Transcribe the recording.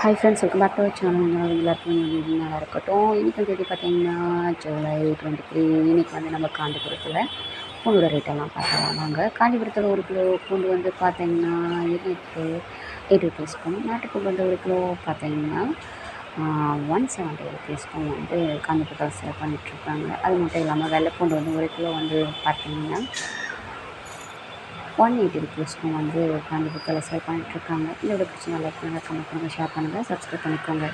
Hi friends welcome back to channel எல்லாருக்கும் நல்லா இருக்கட்டும். இன்றைக்கி தேதி பார்த்தீங்கன்னா ஜூலை டுவெண்ட்டி த்ரீ இன்றைக்கி வந்து நம்ம காஞ்சிபுரத்தில் பூண்டோட ரேட்டெல்லாம் பார்க்கலாம் வாங்க. காஞ்சிபுரத்தில் ஒரு கிலோ பூண்டு வந்து பார்த்தீங்கன்னா இருநூற்று எயிட் ருபீஸ்க்கும் நாட்டுப்பூண்டு வந்து ஒரு கிலோ பார்த்தீங்கன்னா ஒன் செவன்ட்டி ருபீஸ்க்கும் வந்து காஞ்சிபுரத்தில் சேல் பண்ணிகிட்ருக்காங்க அது மட்டும் இல்லாமல் வெள்ளைப்பூண்டு வந்து ஒரு கிலோ வந்து பார்த்தீங்கன்னா ஒன் எயிட்டி ருபீஸ்க்கும் வந்து காஞ்சிபுரத்தில் சேல் பண்ணிகிட்ருக்காங்க இதோட பிரச்சனை லைக் பண்ணுங்கள் கமெண்ட் பண்ணுங்கள் ஷேர் பண்ணுங்கள் சப்ஸ்கிரைப் பண்ணிக்கோங்க.